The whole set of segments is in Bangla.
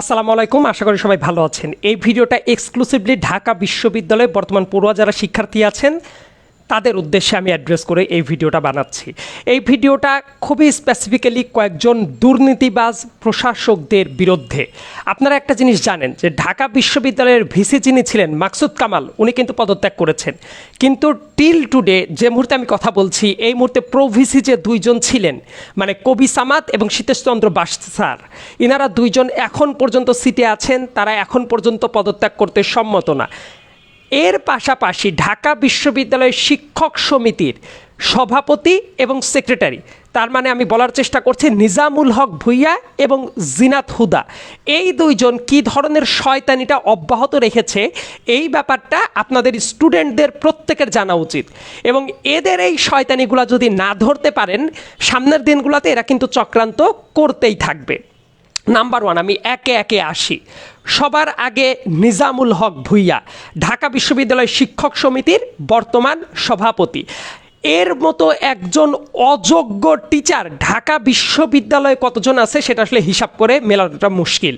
আসসালামু আলাইকুম, আশা করি সবাই ভালো আছেন। এই ভিডিওটা এক্সক্লুসিভলি ঢাকা বিশ্ববিদ্যালয়ে বর্তমান পড়ুয়া যারা শিক্ষার্থী আছেন তাদের উদ্দেশ্যে আমি অ্যাড্রেস করে এই ভিডিওটা বানাচ্ছি। এই ভিডিওটা খুবই স্পেসিফিক্যালি কয়েকজন দুর্নীতিবাজ প্রশাসকদের বিরুদ্ধে। আপনারা একটা জিনিস জানেন যে ঢাকা বিশ্ববিদ্যালয়ের ভিসি যিনি ছিলেন, মাকসুদ কামাল, উনি কিন্তু পদত্যাগ করেছেন। কিন্তু টিল টুডে যে মুহূর্তে আমি কথা বলছি, এই মুহূর্তে প্রো ভিসি যে দুইজন ছিলেন মানে কবি সামাদ এবং সীতেশচন্দ্র বাস স্যার ইনারা দুইজন এখন পর্যন্ত সিটে আছেন, তারা এখন পর্যন্ত পদত্যাগ করতে সম্মত না। এর পাশাপাশি ঢাকা বিশ্ববিদ্যালয়ের শিক্ষক সমিতির সভাপতি এবং সেক্রেটারি। তার মানে আমি বলার চেষ্টা করছি নিজামুল হক ভুইয়া এবং জিনাত হুদা। এই দুইজন কি ধরনের শয়তানিটা অব্যাহত রেখেছে? এই ব্যাপারটা আপনাদের স্টুডেন্টদের প্রত্যেকের জানা উচিত। এবং এদের এই শয়তানিগুলো যদি না ধরতে পারেন, সামনের দিনগুলোতে এরা কিন্তু চক্রান্ত করতেই থাকবে। নাম্বার ওয়ান আমি একে একে আসি। সবার আগে নিজামুল হক ভুইয়া, ঢাকা বিশ্ববিদ্যালয় শিক্ষক সমিতির বর্তমান সভাপতি। এর মতো একজন অযোগ্য টিচার ঢাকা বিশ্ববিদ্যালয়ে কতজন আছে সেটা আসলে হিসাব করে মেলানোটা মুশকিল।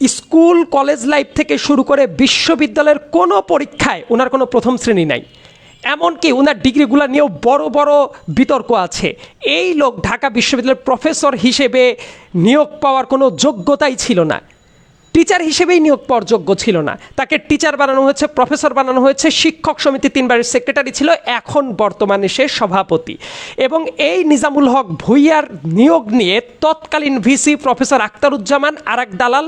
স্কুল, কলেজ লাইফ থেকে শুরু করে বিশ্ববিদ্যালয়ের কোনো পরীক্ষায় ওনার কোনো প্রথম শ্রেণি নাই। এমনকি ওনার ডিগ্রিগুলো নিয়েও বড় বড় বিতর্ক আছে। এই লোক ঢাকা বিশ্ববিদ্যালয়ের প্রফেসর হিসেবে নিয়োগ পাওয়ার কোনো যোগ্যতাই ছিল না। টিচার হিসেবেই নিয়োগ পাওয়ার যোগ্য ছিল না। তাকে টিচার বানানো হয়েছে, প্রফেসর বানানো হয়েছে, শিক্ষক সমিতি তিনবারের সেক্রেটারি ছিল, এখন বর্তমানে সে সভাপতি। এবং এই নিজামুল হক ভুইয়ার নিয়োগ নিয়ে তৎকালীন ভিসি প্রফেসর আক্তারুজ্জামান আর এক দালাল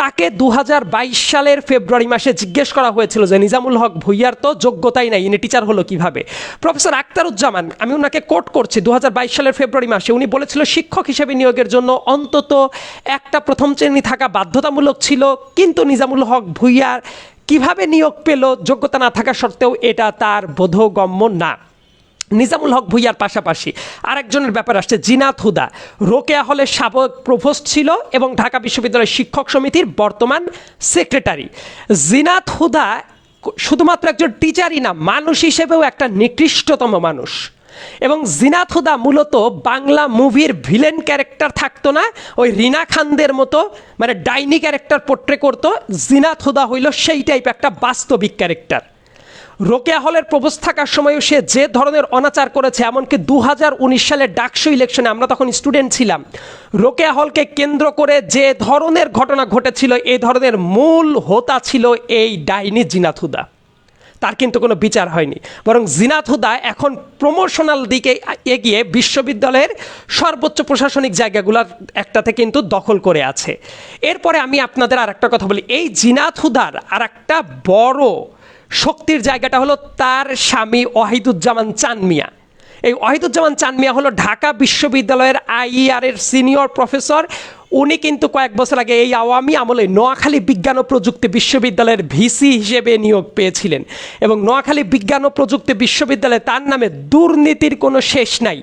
তাকে দু হাজার বাইশ সালের ফেব্রুয়ারি মাসে জিজ্ঞেস করা হয়েছিল যে, নিজামুল হক ভুইয়ার তো যোগ্যতাই নাই, ইনি টিচার হলো কীভাবে? প্রফেসর আক্তারুজ্জামান আমি ওনাকে কোট করছি দু হাজার বাইশ সালের ফেব্রুয়ারি মাসে উনি বলেছিল শিক্ষক হিসেবে নিয়োগের জন্য অন্তত একটা প্রথম শ্রেণি থাকা বাধ্যতামূলক ছিল, কিন্তু নিজামুল হক ভুইয়ার কীভাবে নিয়োগ পেল, যোগ্যতা না থাকা সত্ত্বেও এটা তার বোধগম্য না। নিজামুল হক ভুইয়ার পাশাপাশি আরেকজনের ব্যাপার আসছে, জিনাত হুদা। রোকেয়া হলের সাবেক প্রভোস্ট ছিল এবং ঢাকা বিশ্ববিদ্যালয়ের শিক্ষক সমিতির বর্তমান সেক্রেটারি। জিনাত হুদা শুধুমাত্র একজন টিচারই না, মানুষ হিসেবেও একটা নিকৃষ্টতম মানুষ। এবং জিনাত হুদা মূলত বাংলা মুভির ভিলেন ক্যারেক্টার থাকতো না, ওই রিনা খানদের মতো মানে ডাইনি ক্যারেক্টার পোট্রে করতো। জিনাত হুদা হইল সেই টাইপ একটা বাস্তবিক ক্যারেক্টার। রোকেয়া হলের প্রবেশ থাকার সময়ও সে যে ধরনের অনাচার করেছে, এমনকি দু হাজার উনিশ সালের ডাকসু ইলেকশনে আমরা তখন স্টুডেন্ট ছিলাম। রোকেয়া হলকে কেন্দ্র করে যে ধরনের ঘটনা ঘটেছিল, এই ধরনের মূল হোতা ছিল এই ডাইনি জিনাথুদা তার কিন্তু কোনো বিচার হয়নি। বরং জিনাত হুদা এখন প্রমোশনাল দিকে এগিয়ে বিশ্ববিদ্যালয়ের সর্বোচ্চ প্রশাসনিক জায়গাগুলোর একটাতে কিন্তু দখল করে আছে। এরপরে আমি আপনাদের আর একটা কথা বলি। এই জিনাত হুদার আর একটা বড় শক্তির জায়গাটা হলো তার স্বামী ওয়াহিদুজ্জামান চানমিয়া। এই ওয়াহিদুজ্জামান চানমিয়া হলো ঢাকা বিশ্ববিদ্যালয়ের আইইআর এর সিনিয়র প্রফেসর। উনি কিন্তু কয়েক বছর আগে এই আওয়ামী আমলে নোয়াখালী বিজ্ঞান ও প্রযুক্তি বিশ্ববিদ্যালয়ের ভিসি হিসেবে নিয়োগ পেয়েছিলেন এবং নোয়াখালী বিজ্ঞান ও প্রযুক্তি বিশ্ববিদ্যালয়ে তার নামে দুর্নীতির কোনো শেষ নাই।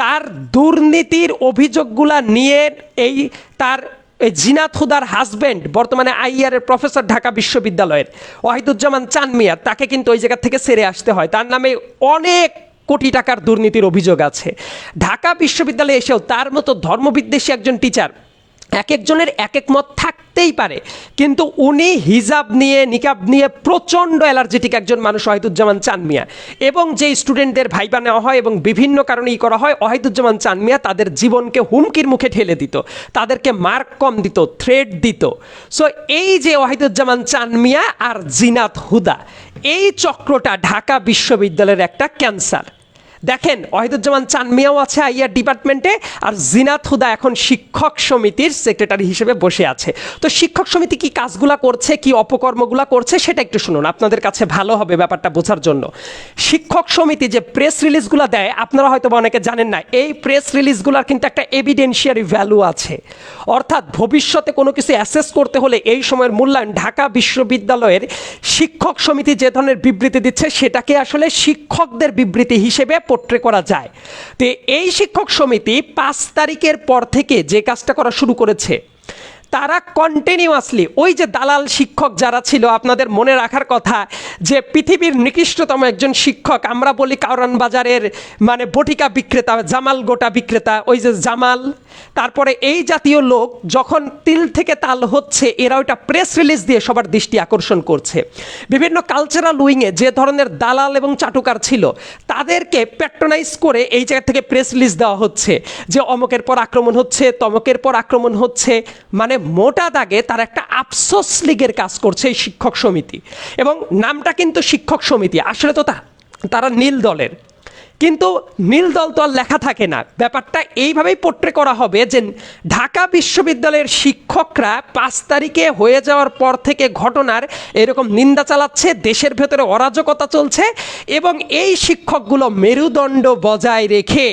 তার দুর্নীতির অভিযোগগুলা নিয়ে এই তার এই জিনাত হুদার হাজব্যান্ড বর্তমানে আইআর এর প্রফেসর ঢাকা বিশ্ববিদ্যালয়ের, ওয়াহিদুজ্জামান চানমিয়া, তাকে কিন্তু ওই জায়গা থেকে সেরে আসতে হয়। তার নামে অনেক কোটি টাকার দুর্নীতির অভিযোগ আছে। ঢাকা বিশ্ববিদ্যালয়ে এসেও তার মতো ধর্মবিদ্বেষী একজন টিচার এক একজনের এক এক মত থাকতেই পারে। কিন্তু উনি হিজাব নিয়ে, নিকাব নিয়ে প্রচণ্ড অ্যালার্জেটিক একজন মানুষ ওয়াহিদুজ্জামান চানমিয়া। এবং যে স্টুডেন্টদের ভাইবা নেওয়া হয় এবং বিভিন্ন কারণেই করা হয়, ওয়াহিদুজ্জামান চানমিয়া তাদের জীবনকে হুমকির মুখে ঠেলে দিত। তাদেরকে মার্ক কম দিত, থ্রেড দিত। সো এই যে ওয়াহিদুজ্জামান চানমিয়া আর জিনাত হুদা, এই চক্রটা ঢাকা বিশ্ববিদ্যালয়ের একটা ক্যান্সার। দেখেন, ওয়াহিদুজ্জামান চানমিয়াও আছে আইয়ার ডিপার্টমেন্টে, আর জিনাত হুদা এখন শিক্ষক সমিতির সেক্রেটারি হিসেবে বসে আছে। তো শিক্ষক সমিতি কি কাজগুলা করছে, কি অপকর্মগুলা করছে, সেটা একটু শুনুন, আপনাদের কাছে ভালো হবে ব্যাপারটা বোঝার জন্য। শিক্ষক সমিতি যে প্রেস রিলিজগুলো দেয়, আপনারা হয়তো অনেকে জানেন না, এই প্রেস রিলিজগুলোর কিন্তু একটা এভিডেন্সিয়ারি ভ্যালু আছে। অর্থাৎ ভবিষ্যতে কোনো কিছু অ্যাসেস করতে হলে এই সময়ের মূল্যায়ন ঢাকা বিশ্ববিদ্যালয়ের শিক্ষক সমিতি যে ধরনের বিবৃতি দিচ্ছে, সেটাকে আসলে শিক্ষকদের বিবৃতি হিসেবে পোট্রে করা যায়। তো এই শিক্ষক সমিতি পাঁচ তারিখের পর থেকে যে কাজটা করা শুরু করেছে তারা কন্টিনিউয়াসলি ওই যে দালাল শিক্ষক যারা ছিল, আপনাদের মনে রাখার কথা যে পৃথিবীর নিকৃষ্টতম একজন শিক্ষক, আমরা বলি কারণ বাজারের মানে বটিকা বিক্রেতা, জামাল গোটা বিক্রেতা, ওই যে জামাল। তারপরে এই জাতীয় লোক যখন তিল থেকে তাল হচ্ছে, এরা ওইটা প্রেস রিলিজ দিয়ে সবার দৃষ্টি আকর্ষণ করছে। বিভিন্ন কালচারাল উইংয়ে যে ধরনের দালাল এবং চাটুকার ছিল, তাদেরকে প্যাট্রোনাইজ করে এই জায়গা থেকে প্রেস রিলিজ দেওয়া হচ্ছে যে অমকের পর আক্রমণ হচ্ছে, তমকের পর আক্রমণ হচ্ছে মানে মোটা দাগে তার একটা আফসোস লীগের কাজ করছে এই শিক্ষক সমিতি। এবং নামটা কিন্তু শিক্ষক সমিতি, আসলে তো তা, তারা নীল দলের। কিন্তু নীল দল তো আর লেখা থাকে না। ব্যাপারটা এইভাবেই পোট্রে করা হবে যে ঢাকা বিশ্ববিদ্যালয়ের শিক্ষকরা পাঁচ তারিখে হয়ে যাওয়ার পর থেকে ঘটনার এরকম নিন্দা চালাচ্ছে, দেশের ভেতরে অরাজকতা চলছে এবং এই শিক্ষকগুলো মেরুদণ্ড বজায় রেখে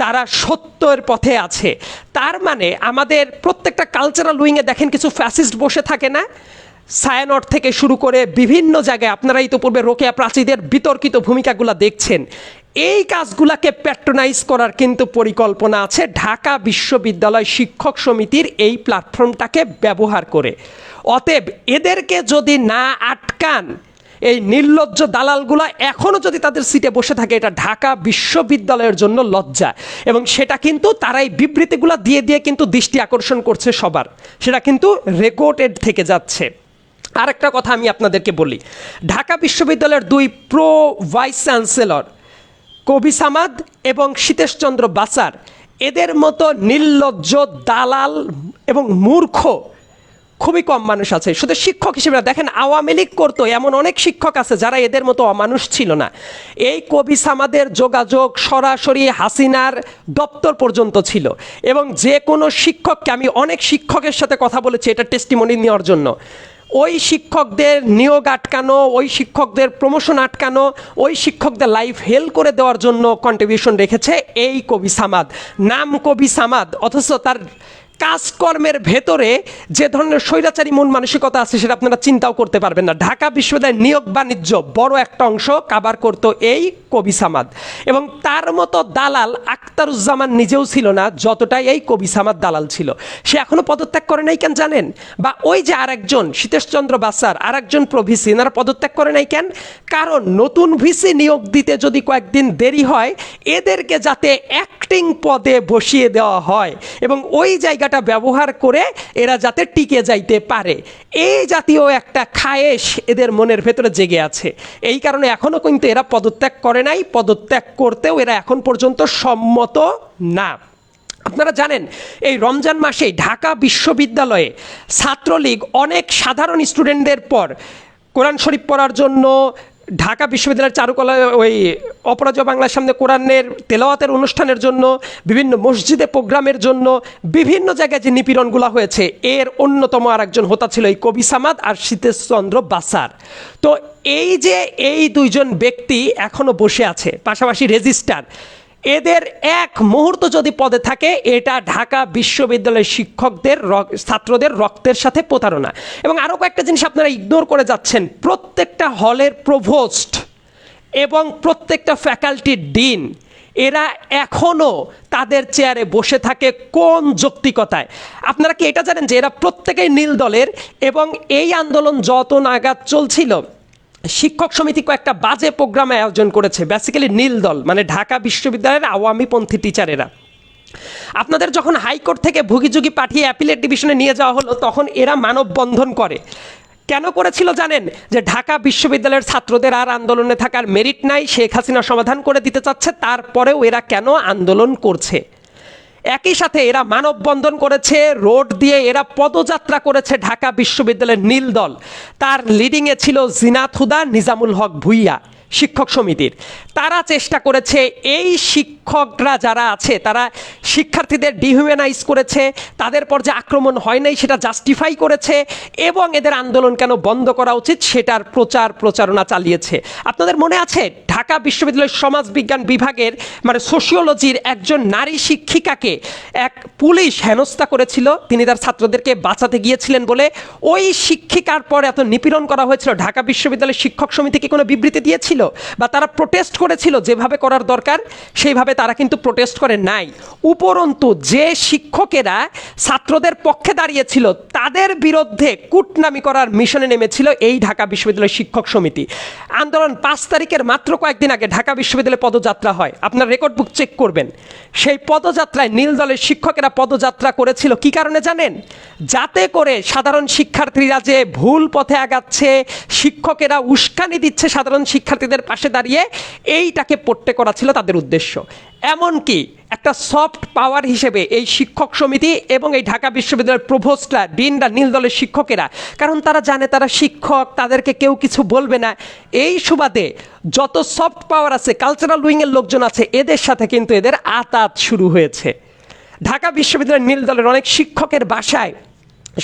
তারা সত্যের পথে আছে। তার মানে আমাদের প্রত্যেকটা কালচারাল উইংয়ে দেখেন কিছু ফ্যাসিস্ট বসে থাকে না? সায়ানট থেকে শুরু করে বিভিন্ন জায়গায় আপনারা ইতোপূর্বে রোকেয়া প্রাচীদের বিতর্কিত ভূমিকাগুলো দেখছেন। এই কাজগুলাকে প্যাট্রোনাইজ করার কিন্তু পরিকল্পনা আছে ঢাকা বিশ্ববিদ্যালয় শিক্ষক সমিতির এই প্ল্যাটফর্মটাকে ব্যবহার করে। অতএব এদেরকে যদি না আটকান, এই নির্লজ্জ দালালগুলো এখনও যদি তাদের সিটে বসে থাকে, এটা ঢাকা বিশ্ববিদ্যালয়ের জন্য লজ্জা। এবং সেটা কিন্তু তারা এই বিবৃতিগুলো দিয়ে দিয়ে কিন্তু দৃষ্টি আকর্ষণ করছে সবার। সেটা কিন্তু রেকর্ডেড থেকে যাচ্ছে। আরেকটা কথা আমি আপনাদেরকে বলি। ঢাকা বিশ্ববিদ্যালয়ের দুই প্রো ভাইস চ্যান্সেলর কবি সামাদ এবং শীতেশচন্দ্র বাসার এদের মতো নির্লজ্জ, দালাল এবং মূর্খ খুবই কম মানুষ আছে। শুধু শিক্ষক হিসেবে দেখেন আওয়ামী লীগ করতো, এমন অনেক শিক্ষক আছে যারা এদের মতো অমানুষ ছিল না। এই কবি সামাদের যোগাযোগ সরাসরি হাসিনার দপ্তর পর্যন্ত ছিল এবং যে কোনো শিক্ষককে, আমি অনেক শিক্ষকের সাথে কথা বলেছি, এটা টেস্টিমনি নেওয়ার জন্য। ওই শিক্ষকদের নিয়োগ আটকানো, ওই শিক্ষকদের প্রমোশন আটকানো, ওই শিক্ষকদের লাইফ হেল করে দেওয়ার জন্য কন্ট্রিবিউশন রেখেছে এই কবি সামাদ। নাম কবি সামাদ, অথচ তার কাজকর্মের ভেতরে যে ধরনের স্বৈরাচারী মন মানসিকতা আছে সেটা আপনারা চিন্তাও করতে পারবেন না। ঢাকা বিশ্ববিদ্যালয়ের নিয়োগ বাণিজ্য বড় একটা অংশ কাবার করতো এই কবি সামাদ। এবং তার মতো দালাল আক্তারুজ্জামান নিজেও ছিল না, যতটাই এই কবি সামাদ দালাল ছিল। সে এখনও পদত্যাগ করে নাই কেন জানেন? বা ওই যে আরেকজন, শীতেশচন্দ্র বাসার আরেকজন প্রভিসি, এনারা পদত্যাগ করে নাই কেন? কারণ নতুন ভিসি নিয়োগ দিতে যদি কয়েকদিন দেরি হয়, এদেরকে যাতে অ্যাক্টিং পদে বসিয়ে দেওয়া হয়। এবং ওই জায়গাটা ব্যবহার করে এরা যাতে টিকে যাইতে পারে। এই জাতীয় একটা খায়েশ এদের মনের ভেতরে জেগে আছে। এই কারণে এখনও কিন্তু এরা পদত্যাগ করে নাই, পদত্যাগ করতেও এরা এখন পর্যন্ত সম্মত না। আপনারা জানেন, এই রমজান মাসে ঢাকা বিশ্ববিদ্যালয়ে ছাত্রলীগ অনেক সাধারণ স্টুডেন্টদের পর কোরআন শরীফ পড়ার জন্য ঢাকা বিশ্ববিদ্যালয়ের চারুকলা ওই অপরাজয় বাংলার সামনে কোরআনের তেলাওয়াতের অনুষ্ঠানের জন্য, বিভিন্ন মসজিদে প্রোগ্রামের জন্য, বিভিন্ন জায়গায় যে নিপীড়নগুলো হয়েছে, এর অন্যতম আর একজন হোতা ছিল এই কবি সামাদ আর শীতেশচন্দ্র বাসার। তো এই যে এই দুইজন ব্যক্তি এখনও বসে আছে, পাশাপাশি রেজিস্টার এদের এক মুহূর্ত যদি পদে থাকে, এটা ঢাকা বিশ্ববিদ্যালয়ের শিক্ষকদের ছাত্রদের রক্তের সাথে প্রতারণা। এবং আরও কয়েকটা জিনিস আপনারা ইগনোর করে যাচ্ছেন। প্রত্যেকটা হলের প্রভোস্ট এবং প্রত্যেকটা ফ্যাকাল্টির ডিন এরা এখনও তাদের চেয়ারে বসে থাকে কোন যৌক্তিকতায়? আপনারা কি এটা জানেন যে এরা প্রত্যেকেই নীল দলের এবং এই আন্দোলন যত নাগাদ চলছিল শিক্ষক সমিতি কয়েকটা বাজে প্রোগ্রাম আয়োজন করেছে। বেসিক্যালি নীল দল মানে ঢাকা বিশ্ববিদ্যালয়ের আওয়ামীপন্থী টিচারেরা আপনাদের যখন হাইকোর্ট থেকে ভুগিযুগি পাঠিয়ে অ্যাপিলেট ডিভিশনে নিয়ে যাওয়া হলো, তখন এরা মানববন্ধন করে। কেন করেছিল জানেন? যে ঢাকা বিশ্ববিদ্যালয়ের ছাত্রদের আর আন্দোলনে থাকার মেরিট নাই, শেখ হাসিনা সমাধান করে দিতে চাচ্ছে, তারপরেও এরা কেন আন্দোলন করছে? একই সাথে এরা মানববন্ধন করেছে, রোড দিয়ে এরা পদযাত্রা করেছে ঢাকা বিশ্ববিদ্যালয়ের নীল দল। তার লিডিংয়ে ছিল জিনাথুদা নিজামুল হক ভুইয়া। শিক্ষক সমিতির। তারা চেষ্টা করেছে, এই শিক্ষকরা যারা আছে, তারা শিক্ষার্থীদের ডিহিউম্যানাইজ করেছে, তাদের পর যে আক্রমণ হয় নাই সেটা জাস্টিফাই করেছে, এবং এদের আন্দোলন কেন বন্ধ করা উচিত সেটার প্রচার প্রচারণা চালিয়েছে। আপনাদের মনে আছে, ঢাকা বিশ্ববিদ্যালয়ের সমাজবিজ্ঞান বিভাগের মানে সোশিওলজির একজন নারী শিক্ষিকাকে এক পুলিশ হেনস্থা করেছিল, তিনি তার ছাত্রদেরকে বাঁচাতে গিয়েছিলেন বলে। ওই শিক্ষিকার পর এত নিপীড়ন করা হয়েছিল, ঢাকা বিশ্ববিদ্যালয়ের শিক্ষক সমিতি কি কোনো বিবৃতি দিয়েছিল? বা তারা প্রোটেস্ট করেছিল যেভাবে করার দরকার, সেইভাবে তারা কিন্তু প্রোটেস্ট করে নাই। উপরন্তু যে শিক্ষকেরা ছাত্রদের পক্ষে দাঁড়িয়েছিল, তাদের বিরুদ্ধে কুটনামি করার মিশনে নেমেছিল এই ঢাকা বিশ্ববিদ্যালয় শিক্ষক সমিতি। আন্দোলন পাঁচ তারিখের মাত্র কয়েকদিন আগে ঢাকা বিশ্ববিদ্যালয়ে পদযাত্রা হয়। আপনার রেকর্ড বুক চেক করবেন। সেই পদযাত্রায় নীল দলের শিক্ষকেরা পদযাত্রা করেছিল কি কারণে জানেন? যাতে করে সাধারণ শিক্ষার্থীরা যে ভুল পথে আগাচ্ছে, শিক্ষকেরা উস্কানি দিচ্ছে সাধারণ শিক্ষার্থীদের পাশে দাঁড়িয়ে এইটাকে পড়তে করা ছিল তাদের উদ্দেশ্য। এমনকি একটা সফট পাওয়ার হিসেবে এই শিক্ষক সমিতি এবং এই ঢাকা বিশ্ববিদ্যালয়ের প্রভোস্টরা, ডিনরা, নীল দলের শিক্ষকেরা, কারণ তারা জানে তারা শিক্ষক, তাদেরকে কেউ কিছু বলবে না। এই সুবাদে যত সফট পাওয়ার আছে, কালচারাল উইংয়ের লোকজন আছে, এদের সাথে কিন্তু এদের আতাত শুরু হয়েছে। ঢাকা বিশ্ববিদ্যালয়ের নীল দলের অনেক শিক্ষকের বাসায়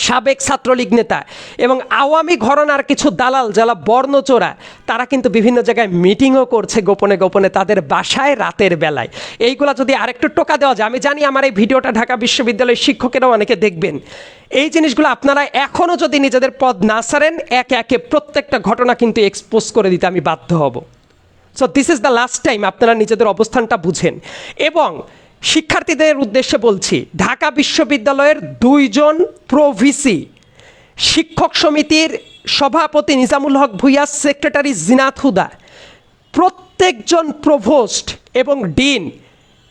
সাবেক ছাত্রলীগ নেতা এবং আওয়ামী ঘরনার কিছু দালাল যারা বর্ণচোরা তারা কিন্তু বিভিন্ন জায়গায় মিটিংও করছে গোপনে গোপনে তাদের বাসায় রাতের বেলায়। এইগুলা যদি আরেকটু টোকা দেওয়া যায়, আমি জানি আমার এই ভিডিওটা ঢাকা বিশ্ববিদ্যালয়ের শিক্ষকেরাও অনেকে দেখবেন। এই জিনিসগুলো আপনারা এখনও যদি নিজেদের পদ না সারেন, একে একে প্রত্যেকটা ঘটনা কিন্তু এক্সপোজ করে দিতে আমি বাধ্য হব। So this is the last time আপনারা নিজেদের অবস্থানটা বুঝেন। এবং শিক্ষার্থীদের উদ্দেশ্যে বলছি, ঢাকা বিশ্ববিদ্যালয়ের দুইজন প্রভিসি শিক্ষক সমিতির সভাপতি নিজামুল হক ভুইয়া, সেক্রেটারি জিনাত হুদা, প্রত্যেকজন প্রভোস্ট এবং ডিন,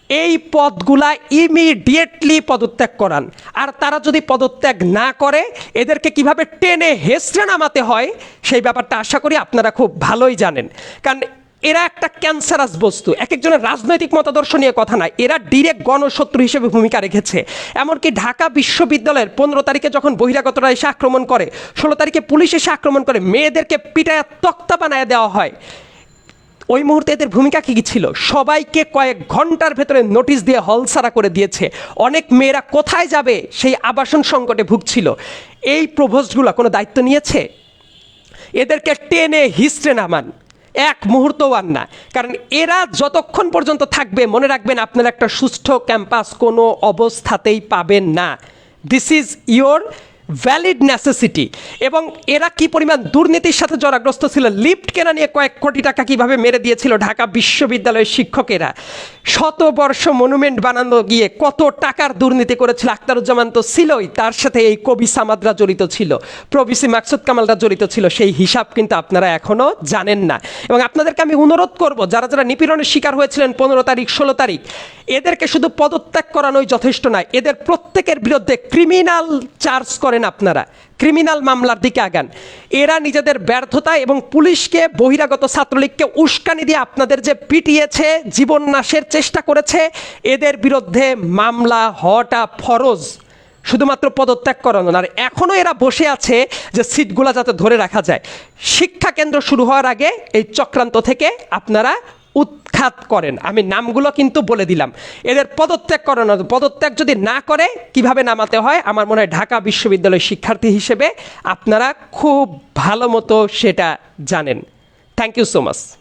এই পদগুলা ইমিডিয়েটলি পদত্যাগ করান। আর তারা যদি পদত্যাগ না করে, এদেরকে কীভাবে টেনে হেসড়ে নামাতে হয়, সেই ব্যাপারটা আশা করি আপনারা খুব ভালোই জানেন। কারণ এরা একটা ক্যান্সারাস বস্তু। এক একজনের রাজনৈতিক মতাদর্শ নিয়ে কথা নয় এরা ডিরেক্ট গণশত্রু হিসেবে ভূমিকা রেখেছে। এমনকি ঢাকা বিশ্ববিদ্যালয়ের পনেরো তারিখে যখন বহিরাগতরা এসে আক্রমণ করে, ষোলো তারিখে পুলিশ এসে আক্রমণ করে, মেয়েদেরকে পিটায় তক্তা বানায় দেওয়া হয়। ওই মুহূর্তে এদের ভূমিকা কী কী ছিল? সবাইকে কয়েক ঘণ্টার ভেতরে নোটিশ দিয়ে হলসারা করে দিয়েছে। অনেক মেয়েরা কোথায় যাবে? সেই আবাসন সংকটে ভুগছিল। এই প্রভোস্টগুলো কোনো দায়িত্ব নিয়েছে? এদেরকে টেনে হিস্ট্রে নামান। এক মুহূর্ত আর না। কারণ এরা যতক্ষণ পর্যন্ত থাকবে, মনে রাখবেন আপনারা একটা সুস্থ ক্যাম্পাস কোনো অবস্থাতেই পাবেন না। This is your valid necessity এবং এরা কি পরিমাণ দুর্নীতির সাথে জরাগ্রস্ত ছিল, লিফট কেনা নিয়ে কয়েক কোটি টাকা কীভাবে মেরে দিয়েছিল ঢাকা বিশ্ববিদ্যালয়ের শিক্ষকেরা। শত বর্ষ মনুমেন্ট বানানো গিয়ে কত টাকার দুর্নীতি করেছিল আখতারুজ্জামান তো ছিলই, তার সাথে এই কবি সামাদরা জড়িত ছিল। প্রবিসি মাকসুদ কামালরা জড়িত ছিল, সেই হিসাব কিন্তু আপনারা এখনও জানেন না। এবং আপনাদেরকে আমি অনুরোধ করব, যারা যারা নিপীড়নের শিকার হয়েছিলেন পনেরো তারিখ, ষোলো তারিখ, এদেরকে শুধু পদত্যাগ করানোই যথেষ্ট নয়, এদের প্রত্যেকের বিরুদ্ধে ক্রিমিনাল চার্জ করেন আপনারা। ক্রিমিনাল মামলার দিকে আগান। এরা নিজেদের ব্যর্থতা এবং পুলিশকে বহিরাগত ছাত্রলীগকে উস্কানি দিয়ে আপনাদের যে পিটিয়েছে, জীবন নাশের চেষ্টা করেছে, এদের বিরুদ্ধে মামলা হওয়াটা ফরজ। শুধুমাত্র পদত্যাগ করানো আর এখনও এরা বসে আছে যে সিটগুলো যাতে ধরে রাখা যায়। শিক্ষা কেন্দ্র শুরু হওয়ার আগে এই চক্রান্ত থেকে আপনারা উৎখাত করেন। আমি নামগুলো কিন্তু বলে দিলাম। এদের পদত্যাগ করানো পদত্যাগ যদি না করে, কীভাবে নামাতে হয়? আমার মনে হয় ঢাকা বিশ্ববিদ্যালয়ের শিক্ষার্থী হিসেবে আপনারা খুব ভালো মতো সেটা জানেন। Thank you so much